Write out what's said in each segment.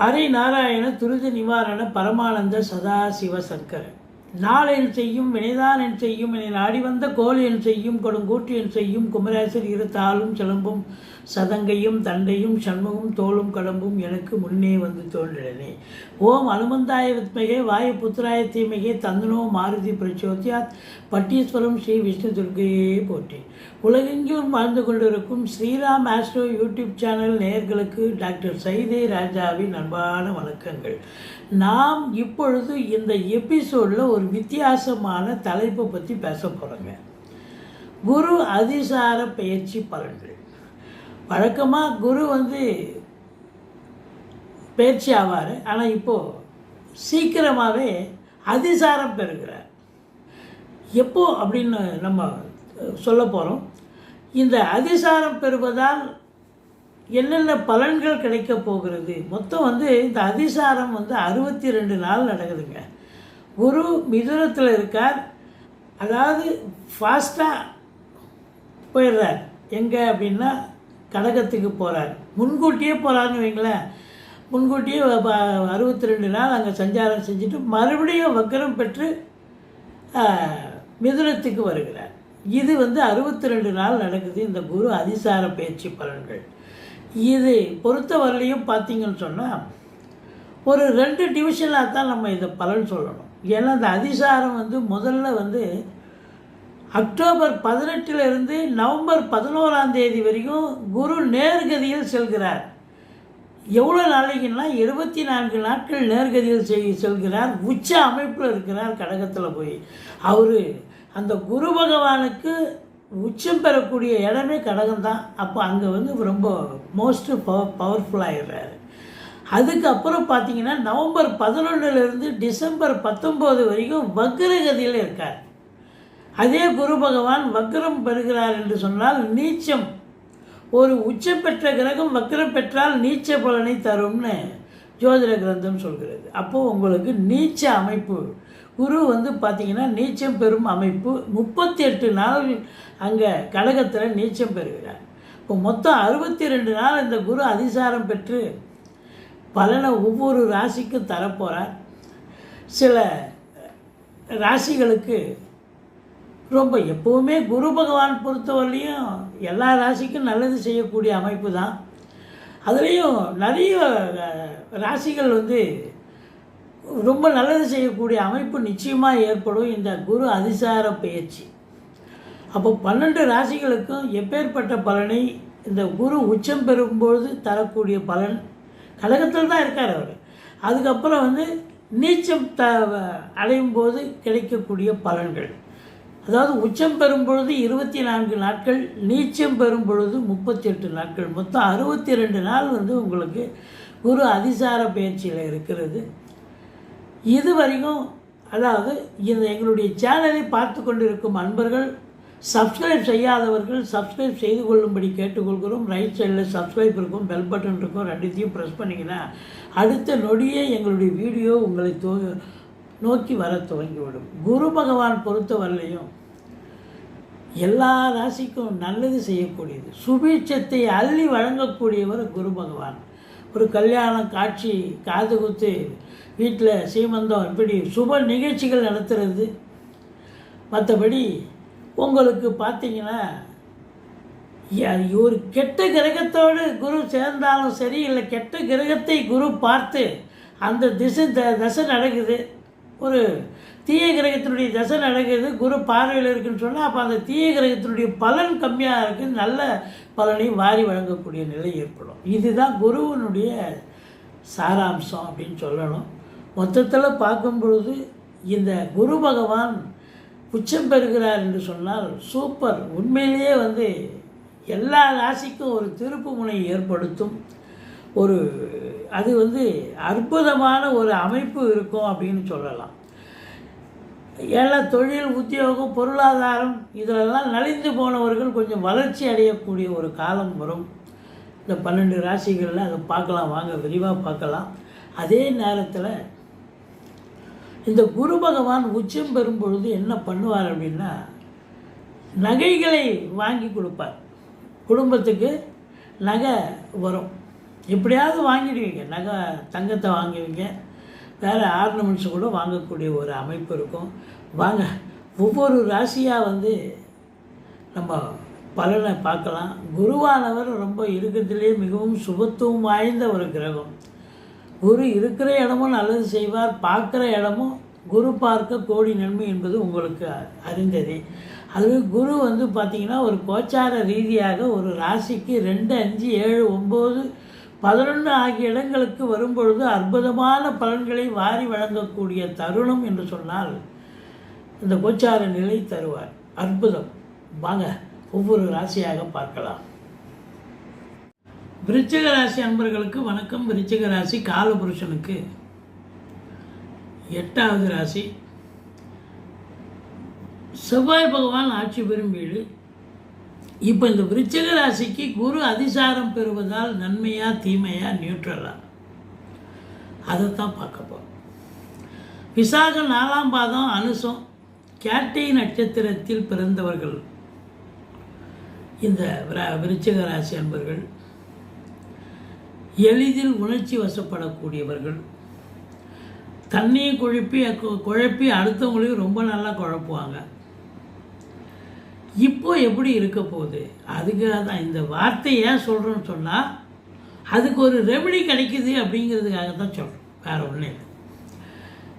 ஹரி நாராயண துரித நிவாரண பரமானந்த சதாசிவ சங்கர நாளென் செய்யும் வினைதான் செய்யும் என நாடி வந்த கோல் என் செய்யும் கொடுங்கூற்று என் செய்யும் குமரேசர் இரு தாளும் சிலம்பும் சதங்கையும் தண்டையும் சண்முகம் தோளும் கடம்பும் எனக்கு முன்னே வந்து தோன்றினே ஓம் அனுமந்தாய வித்மகே வாயு புத்திராய தீமகே தந்தனோ மாருதி பிரச்சோத்யாத் பட்டீஸ்வரம் ஸ்ரீ விஷ்ணு துர்கையே போற்றி. உலகெங்கும் வாழ்ந்து கொண்டிருக்கும் ஸ்ரீராம் ஆஸ்ட்ரோ யூடியூப் சேனல் நேயர்களுக்கு டாக்டர் சைதே ராஜாவின் அன்பான வணக்கங்கள். நாம் இப்பொழுது இந்த எபிசோடில் ஒரு வித்தியாசமான தலைப்பை பற்றி பேச போகிறோங்க குரு அதிசார பயிற்சி பலன்கள். வழக்கமாக குரு வந்து பயிற்சி ஆவார். ஆனால் இப்போது சீக்கிரமாகவே அதிசாரம் பெறுகிறார். எப்போ அப்படின்னு நம்ம சொல்ல போகிறோம் இந்த அதிசாரம் பெறுவதால் என்னென்ன பலன்கள் கிடைக்க போகிறது? மொத்தம் வந்து இந்த அதிசாரம் வந்து அறுபத்தி ரெண்டு நாள் நடக்குதுங்க. குரு மிதுனத்தில் இருக்கார். அதாவது ஃபாஸ்ட்டாக போயிடுறார். எங்கே அப்படின்னா கடகத்துக்கு போகிறார் முன்கூட்டியே போகிறாருன்னு வைங்களேன். முன்கூட்டியே அறுபத்தி ரெண்டு நாள் அங்கே சஞ்சாரம் செஞ்சுட்டு மறுபடியும் வக்கரம் பெற்று மிதுனத்துக்கு வருகிறார். இது வந்து அறுபத்தி ரெண்டு நாள் நடக்குது இந்த குரு அதிசார பயிற்சி பலன்கள். இது பொறுத்தவரையிலையும் பார்த்தீங்கன்னு சொன்னால் ஒரு ரெண்டு டிவிஷனாக தான் நம்ம இதை பலன் சொல்லணும். ஏன்னா இந்த அதிசாரம் வந்து முதல்ல வந்து அக்டோபர் பதினெட்டிலிருந்து நவம்பர் பதினோராம் தேதி வரைக்கும் குரு நேர்கதியில் செல்கிறார். எவ்வளோ நாளைக்குன்னா இருபத்தி நான்கு நாட்கள் நேர்கதியில் செய் செல்கிறார். உச்ச அமைப்பில் இருக்கிறார் கடகத்தில் போய். அவர் அந்த குரு பகவானுக்கு உச்சம் பெறக்கூடிய இடமே கடகம் தான் அப்போ அங்கே வந்து ரொம்ப மோஸ்ட் பவர் பவர்ஃபுல்லாகிடுறாரு அதுக்கப்புறம் பார்த்தீங்கன்னா நவம்பர் பதினொன்றுலேருந்து டிசம்பர் பத்தொம்போது வரைக்கும் வக்ரகதியில் இருக்கார். அதே குரு பகவான் வக்ரம் பெறுகிறார் என்று சொன்னால் நீச்சம். ஒரு உச்சம் பெற்ற கிரகம் வக்ரம் பெற்றால் நீச்ச பலனை தரும்னு ஜோதிட கிரந்தம் சொல்கிறது. அப்போது உங்களுக்கு நீச்ச அமைப்பு. குரு வந்து பார்த்திங்கன்னா நீச்சம் பெறும் அமைப்பு. முப்பத்தி எட்டு நாள் அங்கே கழகத்தில் நீச்சம் பெறுகிறார். இப்போ மொத்தம் அறுபத்தி ரெண்டு நாள் இந்த குரு அதிசாரம் பெற்று பலனை ஒவ்வொரு ராசிக்கும் தரப்போகிறார் சில ராசிகளுக்கு ரொம்ப எப்போவுமே குரு பகவான் பொறுத்தவரையிலையும் எல்லா ராசிக்கும் நல்லது செய்யக்கூடிய அமைப்பு தான் அதுலேயும் நிறைய ராசிகள் வந்து ரொம்ப நல்லது செய்யக்கூடிய அமைப்பு நிச்சயமாக ஏற்படும் இந்த குரு அதிசார பயிற்சி. அப்போ பன்னெண்டு ராசிகளுக்கும் எப்பேற்பட்ட பலனை இந்த குரு உச்சம் பெறும்போது தரக்கூடிய பலன் கழகத்தில் தான் இருக்கார் அவர். அதுக்கப்புறம் வந்து நீச்சம் த அடையும் போது கிடைக்கக்கூடிய பலன்கள். அதாவது உச்சம் பெறும் பொழுது இருபத்தி நான்கு நாட்கள் நீச்சம் பெறும் பொழுது முப்பத்தி எட்டு நாட்கள். மொத்தம் அறுபத்தி ரெண்டு நாள் வந்து உங்களுக்கு குரு அதிசார பயிற்சியில் இருக்கிறது. இது வரைக்கும் அதாவது இந்த எங்களுடைய சேனலை பார்த்து கொண்டிருக்கும் அன்பர்கள் சப்ஸ்கிரைப் செய்யாதவர்கள் சப்ஸ்கிரைப் செய்து கொள்ளும்படி கேட்டுக்கொள்கிறோம். ரைட் சைடில் சப்ஸ்கிரைப் இருக்கும் பெல் பட்டன் இருக்கும் ரெண்டுத்தையும் ப்ரெஸ் பண்ணிங்கன்னா அடுத்த நொடியே எங்களுடைய வீடியோ உங்களை தோ நோக்கி வர துவங்கிவிடும். குரு பகவான் பொறுத்தவரையிலையும் எல்லா ராசிக்கும் நல்லது செய்யக்கூடியது. சுபீட்சத்தை அள்ளி வழங்கக்கூடியவர் குரு பகவான். ஒரு கல்யாணம் காட்சி காது குத்து வீட்டில் சீமந்தம் இப்படி சுப நிகழ்ச்சிகள் நடத்துறது. மற்றபடி உங்களுக்கு பார்த்தீங்கன்னா ஒரு கெட்ட கிரகத்தோடு குரு சேர்ந்தாலும் சரி இல்லை கெட்ட கிரகத்தை குரு பார்த்து அந்த திசை த தசை நடக்குது. ஒரு தீய கிரகத்தினுடைய தசை நடக்கிறது குரு பார்வையில் இருக்குன்னு சொன்னால் அப்போ அந்த தீய கிரகத்தினுடைய பலன் கம்மியாக இருக்குது நல்ல பலனையும் வாரி வழங்கக்கூடிய நிலை ஏற்படும். இதுதான் குருவனுடைய சாராம்சம் அப்படின்னு சொல்லணும். மொத்தத்தில் பார்க்கும் பொழுது இந்த குரு பகவான் உச்சம் பெறுகிறார் என்று சொன்னால் சூப்பர் உண்மையிலேயே வந்து எல்லா ராசிக்கும் ஒரு திருப்பு முனை ஏற்படுத்தும். ஒரு அது வந்து அற்புதமான ஒரு அமைப்பு இருக்கும் அப்படின்னு சொல்லலாம். ஏன்னா தொழில் உத்தியோகம் பொருளாதாரம் இதிலெல்லாம் நலிந்து போனவர்கள் கொஞ்சம் வளர்ச்சி அடையக்கூடிய ஒரு காலம் வரும். இந்த பன்னெண்டு ராசிகளில் அதை பார்க்கலாம் வாங்க விரிவாக பார்க்கலாம். அதே நேரத்தில் இந்த குரு பகவான் உச்சம் பெறும் பொழுது என்ன பண்ணுவார் அப்படின்னா நகைகளை வாங்கி கொடுப்பார். குடும்பத்துக்கு நகை வரும். எப்படியாவது வாங்கிடுவீங்க நகை தங்கத்தை வாங்குவீங்க. வேறு ஆர்னமெண்ட்ஸ் கூட வாங்கக்கூடிய ஒரு அமைப்பு இருக்கும். வாங்க ஒவ்வொரு ராசியாக வந்து நம்ம பலனை பார்க்கலாம். குருவானவர் ரொம்ப இருக்கிறதுலே மிகவும் சுபத்துவம் வாய்ந்த ஒரு கிரகம். குரு இருக்கிற இடமும் நல்லது செய்வார் பார்க்குற இடமும் குரு பார்க்க கோடி நன்மை என்பது உங்களுக்கு அறிந்ததே. அதுவே குரு வந்து பார்த்திங்கன்னா ஒரு கோச்சார ரீதியாக ஒரு ராசிக்கு ரெண்டு அஞ்சு ஏழு ஒம்பது பதினொன்று ஆகிய இடங்களுக்கு வரும்பொழுது அற்புதமான பலன்களை வாரி வழங்கக்கூடிய தருணம் என்று சொன்னால் இந்த கோச்சார நிலை தருவார். அற்புதம். வாங்க ஒவ்வொரு ராசியாக பார்க்கலாம். விருச்சிக ராசி அன்பர்களுக்கு வணக்கம். விருச்சிக ராசி காலபுருஷனுக்கு எட்டாவது ராசி. செவ்வாய் பகவான் ஆட்சி பெறும் வீடு. இப்போ இந்த விருச்சிக ராசிக்கு குரு அதிசாரம் பெறுவதால் நன்மையா தீமையா நியூட்ரலா அதைத்தான் பார்க்க போகிறோம் விசாக நாலாம் பாதம் அனுசம் கேட்டை நட்சத்திரத்தில் பிறந்தவர்கள். இந்த விருச்சிக ராசி அன்பர்கள் எளிதில் உணர்ச்சி வசப்படக்கூடியவர்கள். தண்ணியை குழப்பி குழப்பி அடுத்தவங்களையும் ரொம்ப நல்லா குழப்புவாங்க. இப்போ எப்படி இருக்க போகுது? அதுக்காக தான் இந்த வார்த்தை ஏன் சொல்கிறோன்னு சொன்னால் அதுக்கு ஒரு ரெமெடி கிடைக்குது அப்படிங்கிறதுக்காக தான் சொல்கிறோம் வேறு ஒன்றும் இல்லை.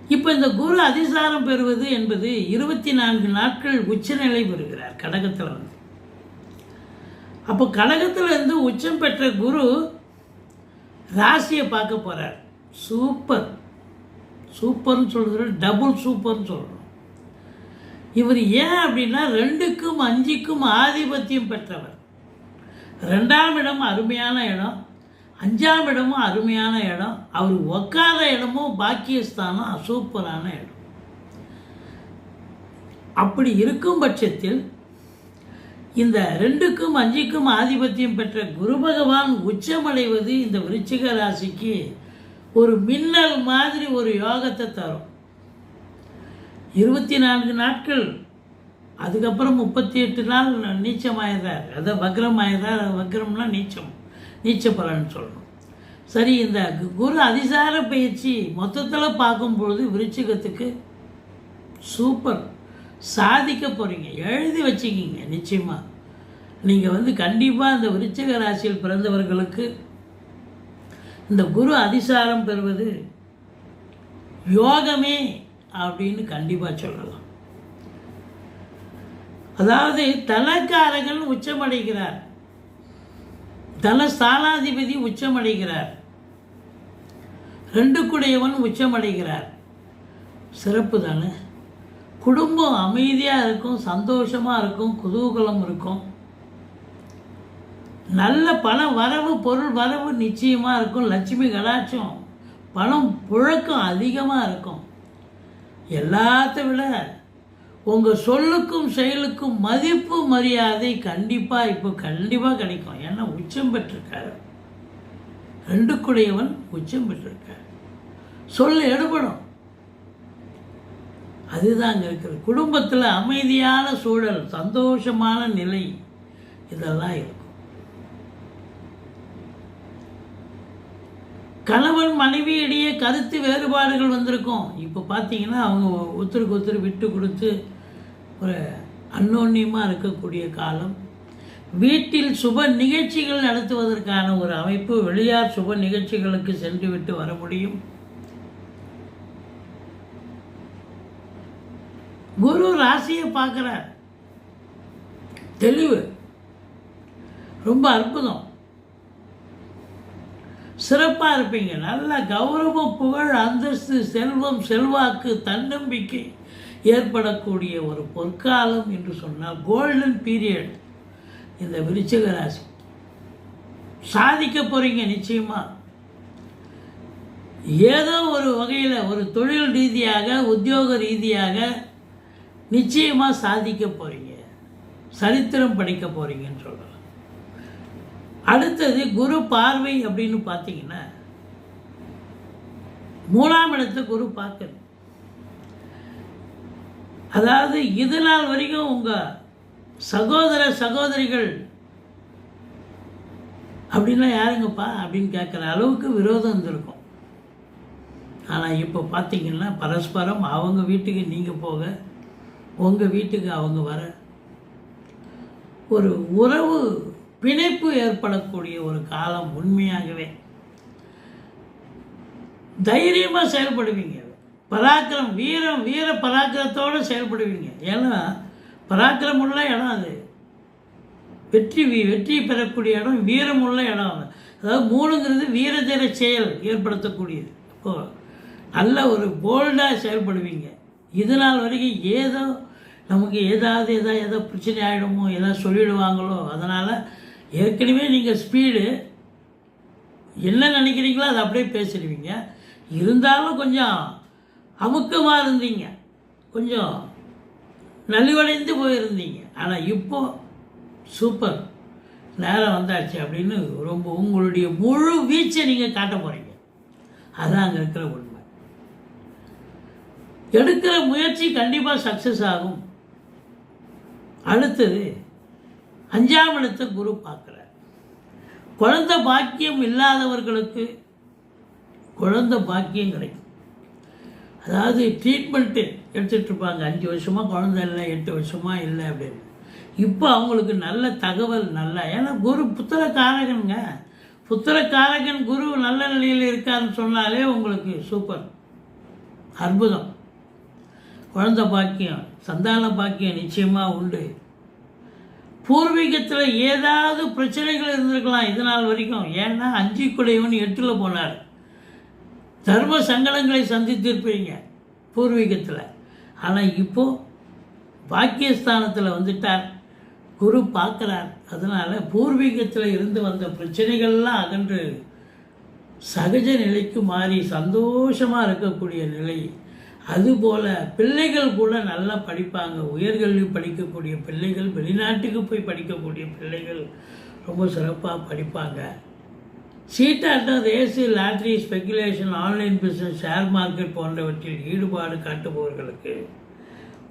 இப்போ இந்த குரு அதிசாரம் பெறுவது என்பது இருபத்தி நான்கு நாட்கள் உச்சநிலை பெறுகிறார் கடகத்தில் வந்து. அப்போ கடகத்தில் இருந்து உச்சம் பெற்ற குரு ராசியை பார்க்க போகிறார் சூப்பர். சூப்பர்னு சொல்கிறது டபுள் சூப்பர்னு சொல்கிறோம் இவர் ஏன் அப்படின்னா ரெண்டுக்கும் அஞ்சுக்கும் ஆதிபத்தியம் பெற்றவர். ரெண்டாம் இடம் அருமையான இடம் அஞ்சாம் இடமும் அருமையான இடம் அவர் உக்கார இடமும் பாக்கியஸ்தானம் சூப்பரான இடம். அப்படி இருக்கும் பட்சத்தில் இந்த ரெண்டுக்கும் அஞ்சுக்கும் ஆதிபத்தியம் பெற்ற குரு பகவான் உச்சமடைவது இந்த விருச்சிக ராசிக்கு ஒரு மின்னல் மாதிரி ஒரு யோகத்தை தரும். இருபத்தி நான்கு நாட்கள். அதுக்கப்புறம் முப்பத்தி எட்டு நாள் நீச்சமாயிடுறார் அதை வக்ரமாயிடுறார் வக்ரம்னா நீச்சம். நீச்ச பலன் சொல்லணும். சரி இந்த கு- குரு அதிசார பயிற்சி மொத்தத்தில் பார்க்கும்பொழுது விருச்சிகத்துக்கு சூப்பர் சாதிக்க போகிறீங்க எழுதி வச்சுக்கிங்க நிச்சயமாக நீங்கள் வந்து கண்டிப்பாக இந்த விருச்சிக ராசியில் பிறந்தவர்களுக்கு இந்த குரு அதிசாரம் பெறுவது யோகமே அப்படின்னு கண்டிப்பாக சொல்லலாம். அதாவது தனக்காரகன் உச்சமடைகிறார். தனஸ்தானாதிபதி உச்சமடைகிறார். ரெண்டுக்குடையவன் உச்சமடைகிறார். சிறப்பு தானே? குடும்பம் அமைதியாக இருக்கும் சந்தோஷமாக இருக்கும் குதூகலம் இருக்கும். நல்ல பணம் வரவு பொருள் வரவு நிச்சயமாக இருக்கும். லட்சுமி கடாட்சம் பணம் புழக்கம் அதிகமாக இருக்கும். எல்லாத்த விட உங்கள் சொல்லுக்கும் செயலுக்கும் மதிப்பு மரியாதை கண்டிப்பாக இப்போ கண்டிப்பாக கிடைக்கும். ஏன்னா உச்சம் பெற்றிருக்காரு. ரெண்டுக்குடையவன் உச்சம் பெற்றிருக்கார். சொல் எடுபடும். அதுதான் அங்கே இருக்கிறது குடும்பத்தில் அமைதியான சூழல் சந்தோஷமான நிலை இதெல்லாம் இருக்கும் கணவன் மனைவி இடையே கருத்து வேறுபாடுகள் வந்திருக்கும். இப்போ பார்த்தீங்கன்னா அவங்க ஒருத்தருக்கு ஒருத்தர் விட்டு கொடுத்து ஒரு அன்னோன்யமாக இருக்கக்கூடிய காலம். வீட்டில் சுப நிகழ்ச்சிகள் நடத்துவதற்கான ஒரு அமைப்பு வெளியார் சுப நிகழ்ச்சிகளுக்கு சென்று விட்டு வர முடியும். குரு ராசியை பார்க்குறார். தெளிவு. ரொம்ப அற்புதம். சிறப்பாக இருப்பீங்க. நல்ல கௌரவ புகழ் அந்தஸ்து செல்வம் செல்வாக்கு தன்னம்பிக்கை ஏற்படக்கூடிய ஒரு பொற்காலம் என்று சொன்னால் கோல்டன் பீரியட் இந்த விருச்சிக ராசி. சாதிக்க போகிறீங்க நிச்சயமாக ஏதோ ஒரு வகையில் ஒரு தொழில் ரீதியாக உத்தியோக ரீதியாக நிச்சயமாக சாதிக்க போகிறீங்க சரித்திரம் படிக்க போகிறீங்கன்னு சொல்கிறேன் அடுத்தது குரு பார்வை அப்படின்னு பார்த்தீங்கன்னா மூணாம் இடத்தை குரு பார்க்கணும். அதாவது இது நாள் வரைக்கும் உங்கள் சகோதர சகோதரிகள் அப்படின்னா யாருங்கப்பா அப்படின்னு கேட்குற அளவுக்கு விரோதம் இருந்திருக்கும். ஆனால் இப்போ பார்த்தீங்கன்னா பரஸ்பரம் அவங்க வீட்டுக்கு நீங்கள் போக உங்கள் வீட்டுக்கு அவங்க வர ஒரு உறவு பிணைப்பு ஏற்படக்கூடிய ஒரு காலம் உண்மையாகவே. தைரியமாக செயல்படுவீங்க. பராக்கிரம் வீரம் வீர பராக்கிரத்தோடு செயல்படுவீங்க. ஏன்னா பராக்கிரம் உள்ள இடம் அது. வெற்றி வீ- வெற்றி பெறக்கூடிய இடம் வீரமுள்ள இடம் அது. அதாவது மூணுங்கிறது வீரதீர செயல் ஏற்படுத்தக்கூடியது. இப்போ நல்ல ஒரு போல்டாக செயல்படுவீங்க. இது நாள் வரைக்கும் ஏதோ நமக்கு ஏதாவது எதாவது ஏதோ பிரச்சனை ஆகிடுமோ ஏதாவது சொல்லிடுவாங்களோ அதனால் ஏற்கனவே நீங்கள் ஸ்பீடு என்ன நினைக்கிறீங்களோ அதை அப்படியே பேசிடுவீங்க. இருந்தாலும் கொஞ்சம் அமுக்கமாக இருந்தீங்க. கொஞ்சம் நலிவடைந்து போயிருந்தீங்க. ஆனால் இப்போ சூப்பர் நேரம் வந்தாச்சு அப்படின்னு ரொம்ப உங்களுடைய முழு வீச்சை நீங்கள் காட்ட போகிறீங்க அதுதான் அங்கே இருக்கிற உண்மை. எடுக்கிற முயற்சி கண்டிப்பாக சக்ஸஸ் ஆகும். அடுத்தது அஞ்சாம் இடத்தை குரு பார்க்குறார். குழந்தை பாக்கியம் இல்லாதவர்களுக்கு குழந்தை பாக்கியம் கிடைக்கும். அதாவது ட்ரீட்மெண்ட்டு எடுத்துகிட்டு இருப்பாங்க. அஞ்சு வருஷமாக குழந்தை இல்லை எட்டு வருஷமாக இல்லை அப்படின்னு. இப்போ அவங்களுக்கு நல்ல தகவல் நல்ல ஏன்னா குரு புத்திர காரகனுங்க புத்திர காரகன் குரு நல்ல நிலையில் இருக்கான்னு சொன்னாலே உங்களுக்கு சூப்பர் அற்புதம். குழந்தை பாக்கியம் சந்தான பாக்கியம் நிச்சயமாக உண்டு. பூர்வீகத்தில் ஏதாவது பிரச்சனைகள் இருந்திருக்கலாம் இது நாள் வரைக்கும். ஏன்னா அஞ்சு குடையவன் எட்டில் போனார். தர்ம சங்கடங்களை சந்தித்திருப்பீங்க பூர்வீகத்தில். ஆனால் இப்போது பாக்கியஸ்தானத்தில் வந்துட்டார். குரு பார்க்குறார். அதனால் பூர்வீகத்தில் இருந்து வந்த பிரச்சனைகள்லாம் அகன்று சகஜ நிலைக்கு மாறி சந்தோஷமாக இருக்கக்கூடிய நிலை அதுபோல் பிள்ளைகள் கூட நல்லா படிப்பாங்க. உயர்கல்வி படிக்கக்கூடிய பிள்ளைகள் வெளிநாட்டுக்கு போய் படிக்கக்கூடிய பிள்ளைகள் ரொம்ப சிறப்பாக படிப்பாங்க. சீட்டாட்டம் race lottery speculation online business share market போன்றவற்றில் ஈடுபாடு காட்டுபவர்களுக்கு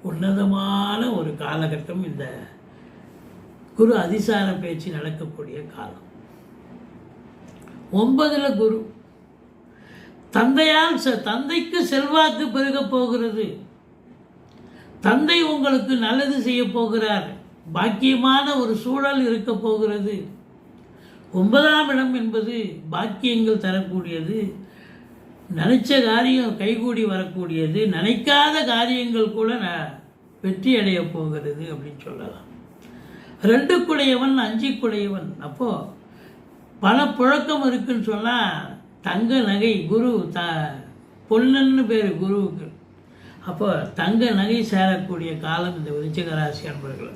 உன்னதமான ஒரு காலகட்டம் இந்த குரு அதிசார பேச்சு நடக்கக்கூடிய காலம். ஒன்பதில் குரு தந்தையால் செ- தந்தைக்கு செல்வாக்கு பெருகப் போகிறது. தந்தை உங்களுக்கு நல்லது செய்ய போகிறார். பாக்கியமான ஒரு சூழல் இருக்க போகிறது. ஒன்பதாம் இடம் என்பது பாக்கியங்கள் தரக்கூடியது. நினைச்ச காரியம் கைகூடி வரக்கூடியது. நினைக்காத காரியங்கள் கூட ந- வெற்றி அடைய போகிறது அப்படின்னு சொல்லலாம். ரெண்டு குடையவன் அஞ்சு குடையவன் அப்போது பணப்புழக்கம் இருக்குன்னு சொன்னால் தங்க நகை குரு த பொன்னன்னு பேர் குருவுக்கு. அப்போ தங்க நகை சேரக்கூடிய காலம் இந்த விருச்சிக ராசி அன்பர்கள்.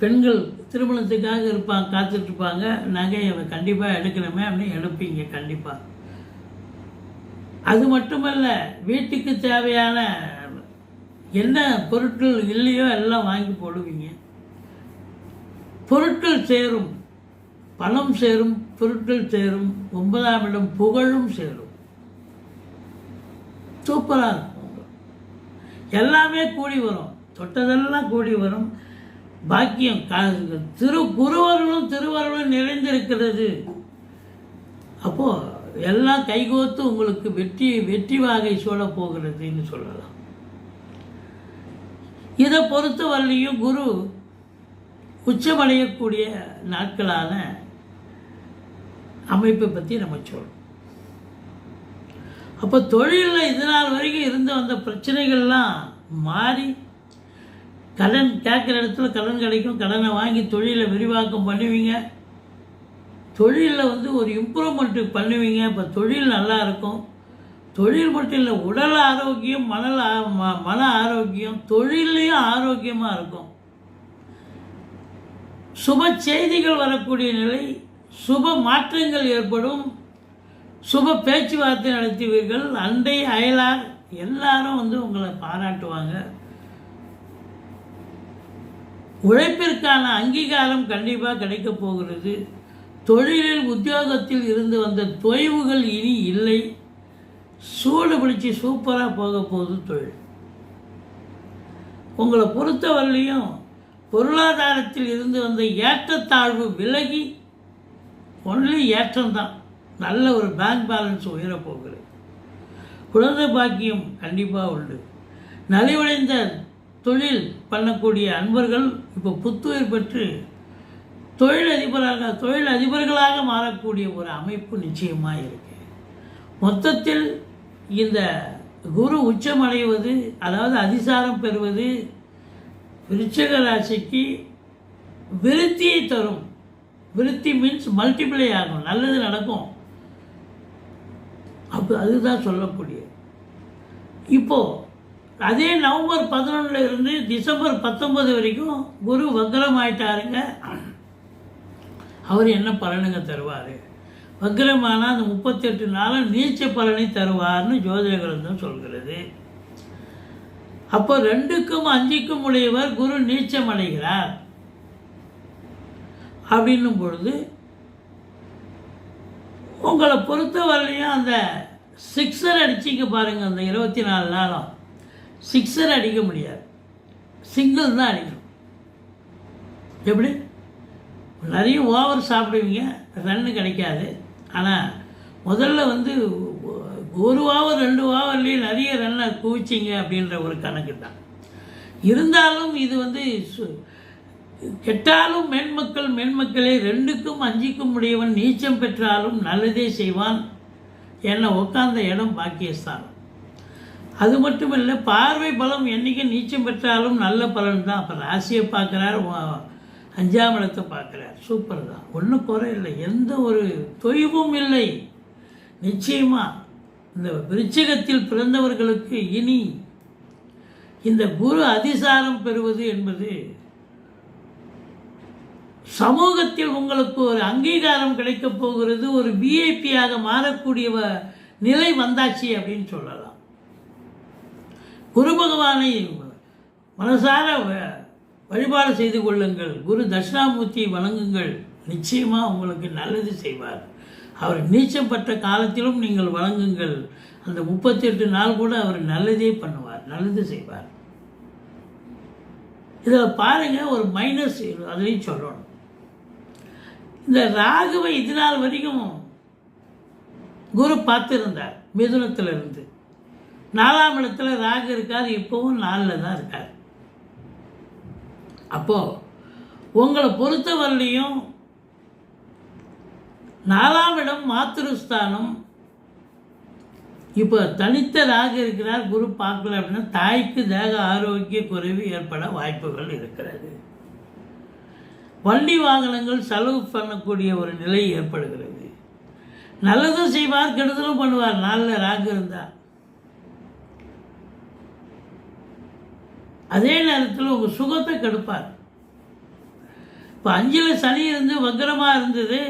பெண்கள் திருமணத்துக்காக இருப்பாங்க. காத்துட்ருப்பாங்க நகையை கண்டிப்பாக எடுக்கணுமே அப்படின்னு எடுப்பீங்க கண்டிப்பாக அது மட்டுமல்ல வீட்டுக்கு தேவையான என்ன பொருட்கள் இல்லையோ எல்லாம் வாங்கி போடுவீங்க. பொருட்கள் சேரும் பணம் சேரும் பொருட்கள் சேரும் ஒன்பதாம் இடம் புகழும் சேரும். சூப்பராக இருக்கும் எல்லாமே கூடி வரும். தொட்டதெல்லாம் கூடி வரும். பாக்கியம் திரு குருவர்களும் திருவருளும் நிறைந்திருக்கிறது. அப்போ எல்லாம் கைகோத்து உங்களுக்கு வெற்றி வெற்றி வாகை சூழ போகிறதுன்னு சொல்லலாம். இதை பொறுத்தவரையிலையும் குரு உச்சமடையக்கூடிய நாட்களான அமைப்பை பற்றி நம்ம சொல்லணும் அப்போ தொழிலில் இது நாள் வரைக்கும் இருந்து வந்த பிரச்சனைகள்லாம் மாறி கடன் கேட்குற இடத்துல கடன் கிடைக்கும் கடனை வாங்கி தொழிலை விரிவாக்கம் பண்ணுவீங்க. தொழிலில் வந்து ஒரு இம்ப்ரூவ்மெண்ட்டு பண்ணுவீங்க. இப்போ தொழில் நல்லா இருக்கும். தொழில் மட்டும் இல்லை உடல் ஆரோக்கியம் மனல் ம- மன ஆரோக்கியம் தொழிலையும் ஆரோக்கியமாக இருக்கும். சுப செய்திகள் வரக்கூடிய நிலை சுப மாற்றங்கள் ஏற்படும். சுப பேச்சுவார்த்தை நடத்துவீர்கள். அண்டை அயலார் எல்லாரும் வந்து உங்களை பாராட்டுவாங்க. உழைப்பிற்கான அங்கீகாரம் கண்டிப்பாக கிடைக்கப் போகிறது. தொழிலில் உத்தியோகத்தில் இருந்து வந்த தொய்வுகள் இனி இல்லை. சூடு பிடிச்சி சூப்பராக போக போகுது தொழில். உங்களை பொறுத்தவரையிலையும் பொருளாதாரத்தில் இருந்து வந்த ஏற்றத்தாழ்வு விலகி ஒன்லி ஏற்றம் தான் நல்ல ஒரு பேங்க் பேலன்ஸ் உயரப்போகுது குழந்தை பாக்கியம் கண்டிப்பாக உண்டு. நலிவடைந்த தொழில் பண்ணக்கூடிய அன்பர்கள் இப்போ புத்துயிர் பெற்று தொழில் அதிபராக தொழில் அதிபர்களாக மாறக்கூடிய ஒரு அமைப்பு நிச்சயமாக இருக்கு. மொத்தத்தில் இந்த குரு உச்சம் அடைவது அதாவது அதிசாரம் பெறுவது விருச்சக ராசிக்கு விருத்தியை தரும் விருத்தி மீன்ஸ் மல்டிப்ளை ஆகும். நல்லது நடக்கும். அப்போ அதுதான் சொல்லக்கூடிய இப்போ அதே நவம்பர் பதினொன்றுல இருந்து டிசம்பர் பத்தொன்பது வரைக்கும் குரு வக்ரம் ஆயிட்டாருங்க. அவர் என்ன பலனுங்க தருவார்? வக்ரமானா அந்த முப்பத்தெட்டு நாளும் நீச்ச பலனை தருவார்னு ஜோதிட கிரந்தம் சொல்கிறது. அப்போ ரெண்டுக்கும் அஞ்சுக்கும் உடையவர் குரு நீச்சம் அடைகிறார் அப்படின்னும் பொழுது உங்களை பொறுத்த வரலையும் அந்த சிக்ஸர் அடிச்சிங்க பாருங்கள் அந்த இருபத்தி நாலு நாளும். சிக்ஸர் அடிக்க முடியாது. சிங்கிள் தான் அடிக்கணும். எப்படி? நிறைய ஓவர் சாப்பிடுவீங்க ரன்னு கிடைக்காது. ஆனால் முதல்ல வந்து ஒரு ஓவர் ரெண்டு ஓவர்லேயே நிறைய ரன்னை குவிச்சிங்க அப்படின்ற ஒரு கணக்கு தான். இருந்தாலும் இது வந்து சு- கெட்டாலும் மென்மக்கள் மென்மக்களே ரெண்டுக்கும் அஞ்சிக்கும் உடையவன் நீச்சம் பெற்றாலும் நல்லதே செய்வான் என உட்கார்ந்த இடம் பாக்கியஸ்தானம். அது மட்டும் இல்லை பார்வை பலம் என்றைக்கு நீச்சம் பெற்றாலும் நல்ல பலன் தான் அப்போ ராசியை பார்க்குறார் அஞ்சாம் இடத்தை பார்க்குறார். சூப்பர் தான். ஒன்றும் குறை இல்லை. எந்த ஒரு தொய்வும் இல்லை. நிச்சயமாக இந்த விருச்சகத்தில் பிறந்தவர்களுக்கு இனி இந்த குரு அதிசாரம் பெறுவது என்பது சமூகத்தில் உங்களுக்கு ஒரு அங்கீகாரம் கிடைக்கப் போகிறது ஒரு விஐபியாக மாறக்கூடிய நிலை வந்தாச்சு அப்படின்னு சொல்லலாம். குரு பகவானை மனசார வ- வழிபாடு செய்து கொள்ளுங்கள். குரு தட்சிணாமூர்த்தியை வணங்குங்கள். நிச்சயமாக உங்களுக்கு நல்லது செய்வார். அவர் நீச்சம் காலத்திலும் நீங்கள் வழங்குங்கள் அந்த முப்பத்தெட்டு நாள் கூட அவர் நல்லதே பண்ணுவார் நல்லது செய்வார். இதில் பாருங்கள் ஒரு மைனஸ் அதையும் சொல்லணும். இந்த ராகுவை இது நாள் வரைக்கும் குரு பார்த்துருந்தார் மிதுனத்தில் இருந்து நாலாம் இடத்துல ராகு இருக்கார் இப்போவும் நாலில் தான் இருக்கார். அப்போது உங்களை பொறுத்தவரையிலையும் நாலாம் இடம் மாத்திருஸ்தானம். இப்போ தனித்த ராகு இருக்கிறார் குரு பார்க்கல அப்படின்னா தாய்க்கு தேக ஆரோக்கிய குறைவு ஏற்பட வாய்ப்புகள் இருக்கிறது. வண்டி வாகனங்கள் செலவு பண்ணக்கூடிய ஒரு நிலை ஏற்படுகிறது. நல்லதும் செய்வார் கெடுதலும் பண்ணுவார். நாளில் ராகு இருந்தால். அதே நேரத்தில் உங்கள் சுகத்தை கெடுப்பார். இப்போ அஞ்சில் சனி இருந்து வக்ரமாக இருந்தது.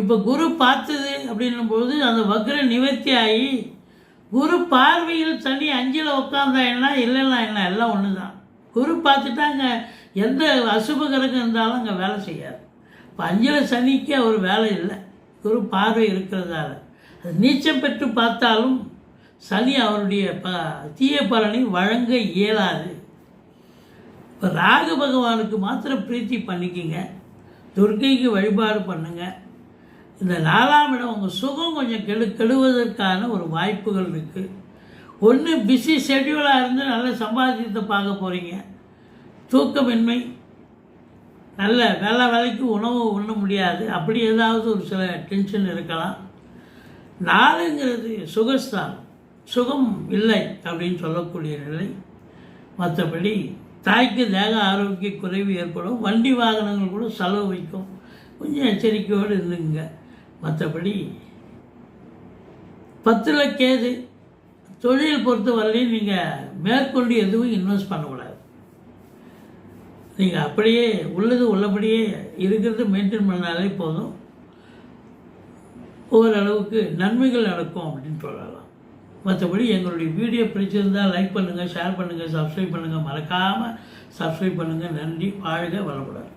இப்போ குரு பார்த்தது அப்படின்னும்போது அந்த வக்ர நிவர்த்தி ஆகி குரு பார்வையில் சனி அஞ்சில் உட்காந்தா என்ன இல்லைன்னா என்ன? எல்லாம் ஒன்று தான் குரு பார்த்துட்டாங்க. எந்த அசுப கிரகம் இருந்தாலும் அங்கே வேலை செய்யாது. இப்போ அஞ்சல சனிக்கு அவர் வேலை இல்லை. ஒரு பார்வை இருக்கிறதால. அது நீச்சம் பெற்று பார்த்தாலும் சனி அவருடைய ப தீய பலனை வழங்க இயலாது. இப்போ ராகு பகவானுக்கு மாத்திரம் பிரீத்தி பண்ணிக்கிங்க. துர்க்கைக்கு வழிபாடு பண்ணுங்க. இந்த நாலாம் இடம் உங்கள் சுகம் கொஞ்சம் கெடு கெடுவதற்கான ஒரு வாய்ப்புகள் இருக்குது ஒன்று பிஸி ஷெட்யூலாக இருந்து நல்ல சம்பாதிக்கத்தை பார்க்க போகிறீங்க தூக்கமின்மை. நல்ல நல்ல வேலைக்கு உணவு உண்ண முடியாது. அப்படி ஏதாவது ஒரு சில டென்ஷன் இருக்கலாம். நாலுங்கிறது சுகஸ்தான் சுகம் இல்லை அப்படின்னு சொல்லக்கூடிய நிலை. மற்றபடி தாய்க்கு தேக ஆரோக்கிய குறைவு ஏற்படும். வண்டி வாகனங்கள் கூட செலவு வைக்கும். கொஞ்சம் எச்சரிக்கையோடு இருந்துங்க மற்றபடி பத்தில் கேது. தொழில் பொறுத்தவரையிலையும் நீங்கள் மேற்கொண்டு எதுவும் இன்வெஸ்ட் பண்ண நீங்கள் அப்படியே உள்ளது உள்ளபடியே இருக்கிறது மெயின்டைன் பண்ணாலே போதும். ஓரளவுக்கு நன்மைகள் நடக்கும் அப்படின்னு சொல்லலாம். மற்றபடி எங்களுடைய வீடியோ பிடிச்சிருந்தால் லைக் பண்ணுங்கள் ஷேர் பண்ணுங்கள் சப்ஸ்கிரைப் பண்ணுங்கள் மறக்காமல் சப்ஸ்கிரைப் பண்ணுங்கள் நன்றி வாழ்க வளமுடன்.